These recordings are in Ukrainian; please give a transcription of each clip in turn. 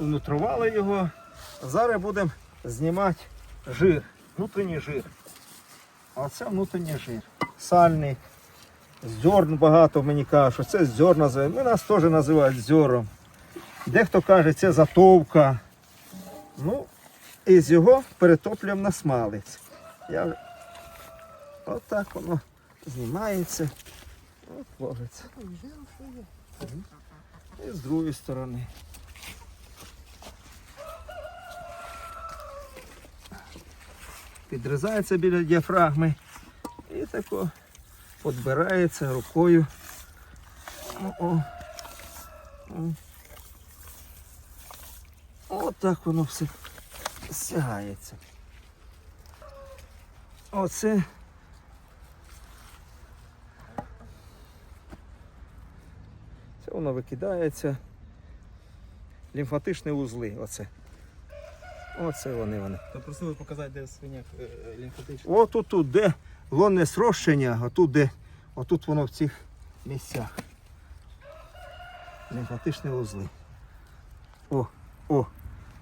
нутрували його. Зараз будемо знімати жир, внутрішній жир. А це внутрішній жир. Сальний. Зерн багато мені кажуть, що це зерн називають. Ми нас теж називають зерном. Дехто каже, це затовка. Ну, і з його перетоплюємо на смалець. Я... Отак воно знімається. От ложиться. І з другої сторони. Підрізається біля діафрагми і тако підбирається рукою. О-о. О. Отак воно все стягається. Оце. Це воно викидається. Лімфатичні вузли. Оце. Оце вони вони. То просили показати, де свиня е, лімфатична. О, тут, тут, де лонне срощення, а тут, де, отут воно в цих місцях. Лімфатичні вузли. О, о,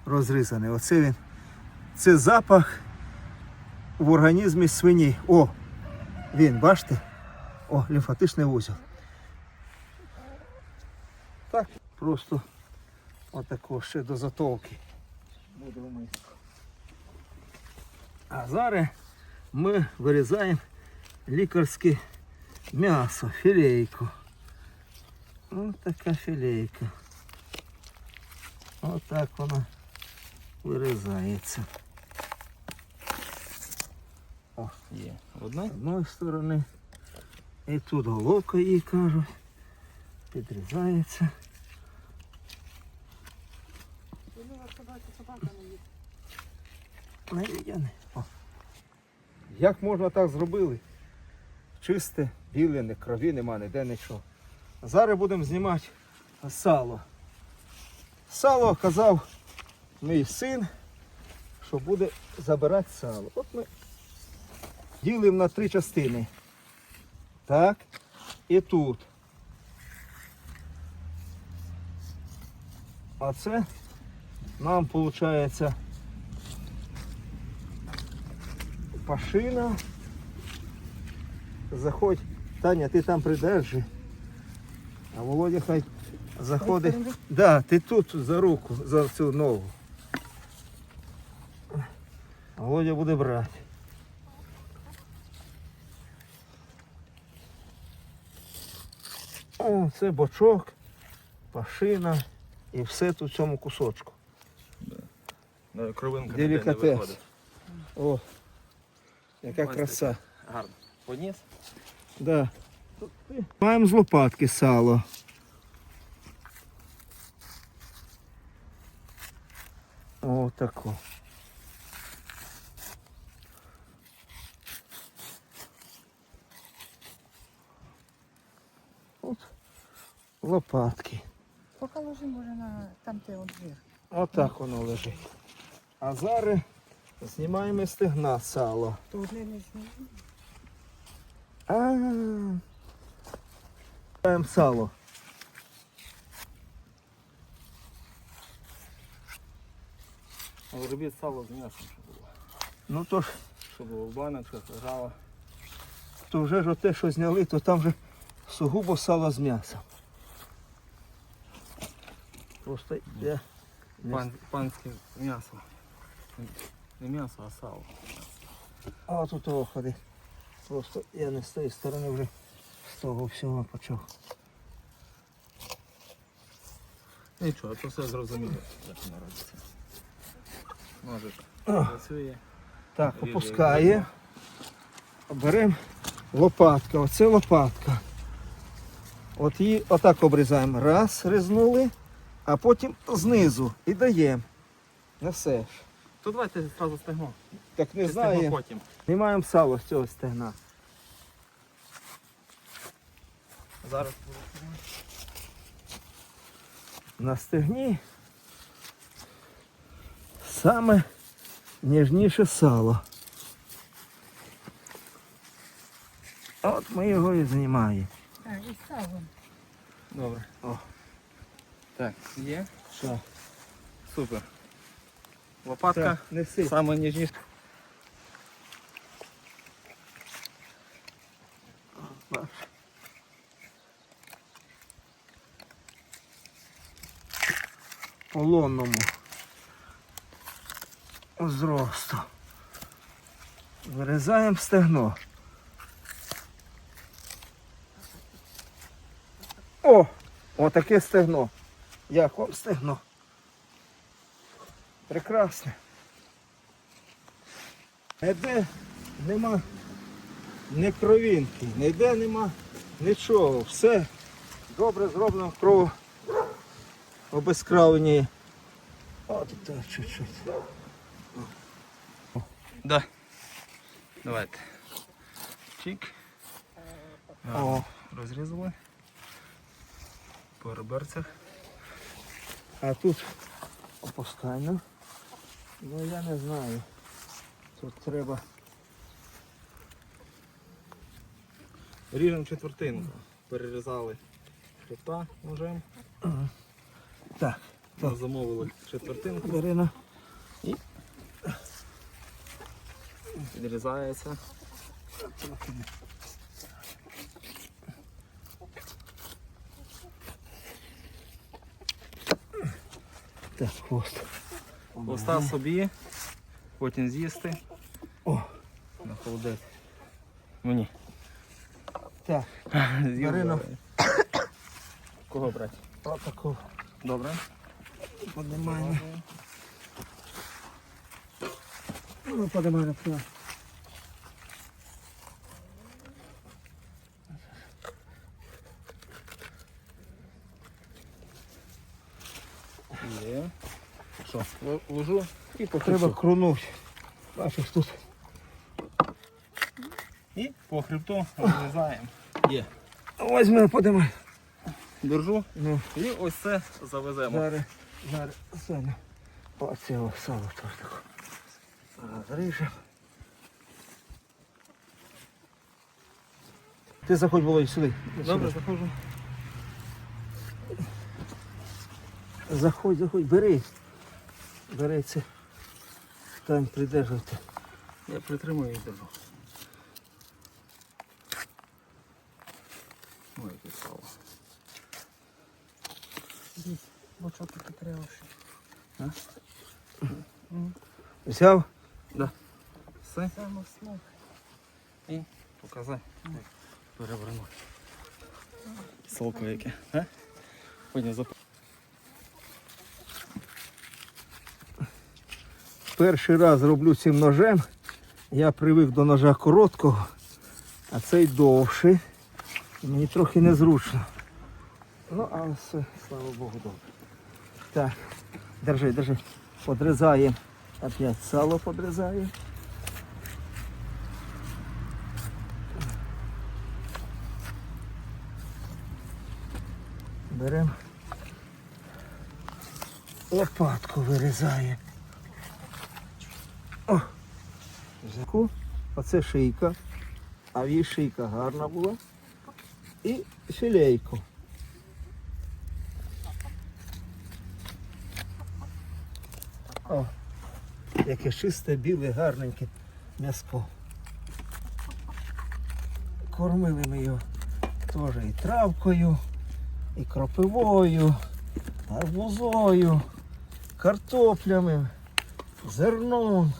розрізаний. Оце він. Це запах в організмі свині. О, він, бачите? О, лімфатичний вузол. Так, просто отако ще до затовки. Будемо ми. А зараз ми вирізаємо лікарське м'ясо, філейку. Ось така філейка. Ось так вона вирізається. Є. Одна? З одної сторони. І тут головка її кажуть. Підрізається. Навідяне. О. Як можна так зробили? Чисте, біле, не крові нема, ніде нічого. Зараз будемо знімати сало. Сало казав мій син, що буде забирати сало. От ми ділимо на три частини. Так. І тут. А це нам виходить пашина. Заходь. Таня, ти там придержи. А Володя хай заходить. Да, ти тут за руку, за цю ногу. А Володя буде брати. О, це бочок, пашина і все тут в цьому кусочку. Да, кровинка не виходить. О, яка Ось краса. Гарно. Подніс? Да. Маємо з лопатки сало. О, тако. От лопатки. Покажи, може, на там те от жир. Отак воно лежить. А зараз знімаємо стегна сало. Тут не лежить. А. Сало. Але робіть сало з м'ясом, щоб було. Ну то ж, Щоб було в баночках, лежало. то вже ж те, що зняли, то там вже сугубо сало з м'ясом. Просто не Пан, панське м'ясо. Не м'ясо, а сало. А тут того ходи. Просто я не з тієї сторони вже з того всього почав. Нічого, це все зрозуміло, як воно робиться. Ножик працює. Так, Ріже, опускає. Беремо лопатка. Оце лопатка. От її отак обрізаємо. Раз, різнули, а потім знизу і даємо. Несеш. То давайте одразу стегно. Так не Чи стегно знаю. потім. Знімаємо сало з цього стегна. Зараз На стегні саме ніжніше сало. От ми його і знімаємо. Так, і сало. Добре. О. Так, є. Що? Супер. Лопатка. Неси. Саме ніжніше. полонному зросту. Вирізаємо стегно. О! Отаке стегно. Як вам стегно? Прекрасне. Ніде нема ні кровінки, ніде нема нічого. Все добре зроблено кров обезкравлені. От так, чуть-чуть. Да. Давайте. Чик. О, Розрізали. По реберцях. а тут опускайно. Ну я не знаю. Тут треба. Ріжемо четвертинку. Перерізали хребта ножем. Так, Ми замовили четвертинку. Дарина. І Відрізається. Так, хвост. Хвоста собі, потім з'їсти. О, На холодець. Мені. так, З'їв, Марина. Кого брати? отаку Добре. поднимаємо. Ну, поднимаємо. так. Є. Що, ложу і по Треба крунуть. Бачиш тут. І по хребту розрізаємо. Є. Возьми, подимай. Держу. Ну, І ось це завеземо. зараз, зараз, Саня. Оце о, сало таке. Розріжемо. Ти заходь, Володь, сюди. Добре, заходжу. Заходь, заходь, бери. Бери це. Стань, придержуйте. Я притримую і держу. Ой, яке сало. Бочок такий тривожний. Взяв? Все, Само смак. показай. Переверну. Солко яке. А? Потім зап... Перший раз роблю цим ножем. Я привик до ножа короткого, а цей довший. Мені трохи незручно. Ну, а все, слава Богу, добре. Так, держи, держи. Подрізаємо. Опять сало подрізаємо. Беремо. Лопатку вирізаємо. О, Взяку. Оце шийка. А її шийка гарна була. І філейку. О, яке чисте, біле, гарненьке м'яско. Кормили ми його теж і травкою, і кропивою, арбузою, картоплями, зерном.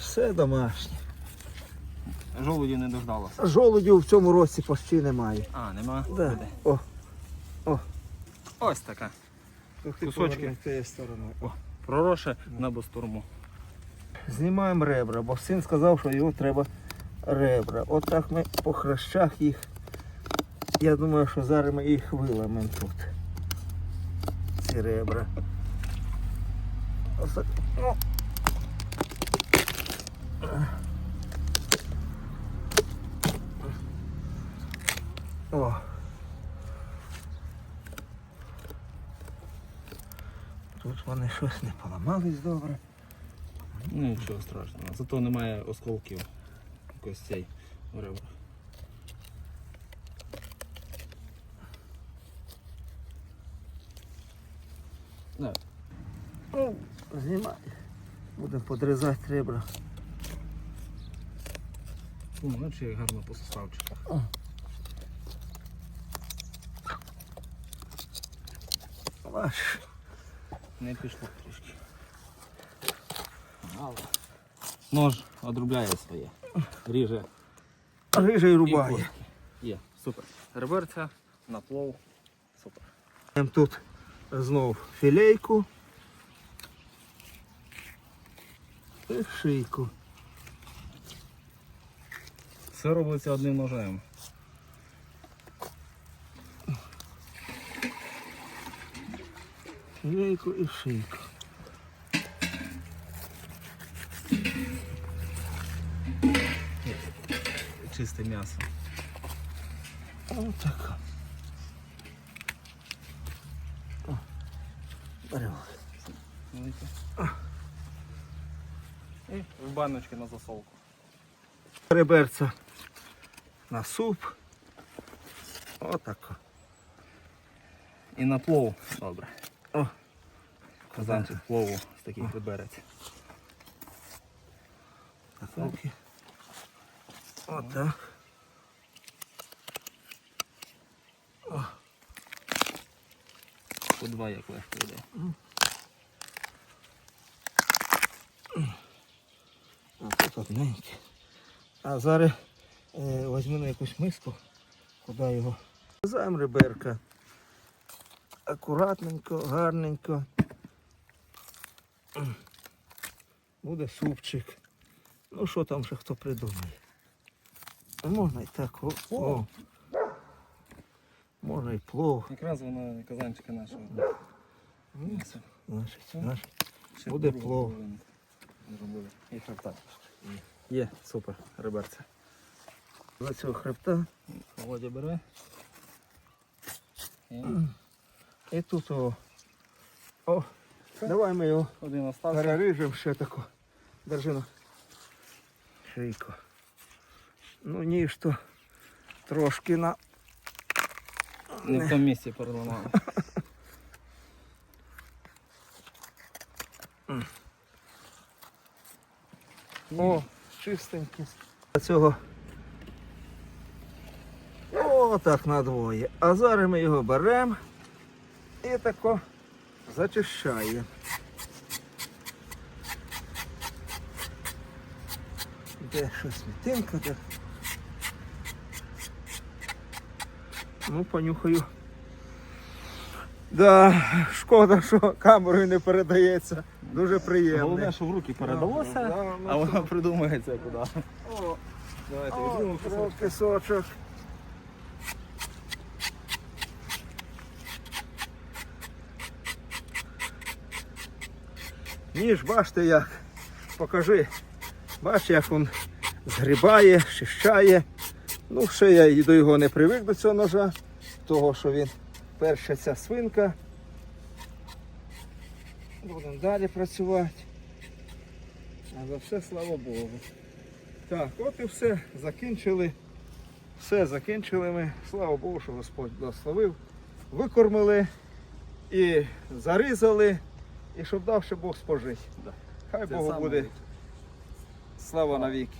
Все домашнє. Жолуді не дождалося. Жолудів в цьому році почти немає. А, нема? Да. Буде. О, Ось така. Кусочки Кусочки. тієї сторони. О. Пророше на бастурму. Знімаємо ребра, бо син сказав, що його треба ребра. Отак ми по хрещах їх. Я думаю, що зараз ми їх виламемо тут. Ці ребра. Ось так. Ну. О. Тут вони щось не поламались добре. Ну нічого страшного. Зато немає осколків костей у ребрах. Да. Ну, знімай. Будемо подрізати ребра. О, ну як гарно по суставчиках. Бачиш. Не пішло трішки. Але нож одрубляє своє. Ріже. Рижа і рубає. Є, супер. Реберця на плов. Супер. Тут знов філейку. І шийку. Все робиться одним ножем. Філейку і шийку. Чисте м'ясо. Отак. Беремо. І в баночки на засолку. Реберця на суп. Отак. І на плов. Добре. О. Казанчик плову з таких. Так, руки. Отак. По два як легко йде. А тут одненьке. А зараз е, на якусь миску, куди його. Врізаємо реберка. Акуратненько, гарненько. Буде супчик. Ну що там ще хто придумає? Можна і так. О, о. Можна і плов. Якраз воно казанчика нашого. М'ясо. Значить, значить. Буде плов. Є, супер, реберця. За цього хребта. Володя бере. І І тут о. О, давай ми його один остався. переріжемо ще таку. Держи шийку. Ну ніж то трошки на. Не в тому місці переламали. О, чистенький. Цього. О, так надвоє. А зараз ми його беремо і тако зачищаємо. Де щось мітинка, де. Ну, понюхаю. Да, шкода, що камерою не передається. Дуже приємно. Головне, що в руки передалося, Да, ну, а воно придумається куди. О, Давайте візьмемо кров, Ніж, бачите як. Покажи. Бач, як він згрібає, щищає. Ну, ще я до його не привик до цього ножа, того, що він перша ця свинка. Будемо далі працювати. А за все слава Богу. Так, от і все. Закінчили. Все закінчили ми. Слава Богу, що Господь благословив. Викормили і зарізали, і щоб дав ще Бог спожити. Да. Хай Богу буде слава навіки.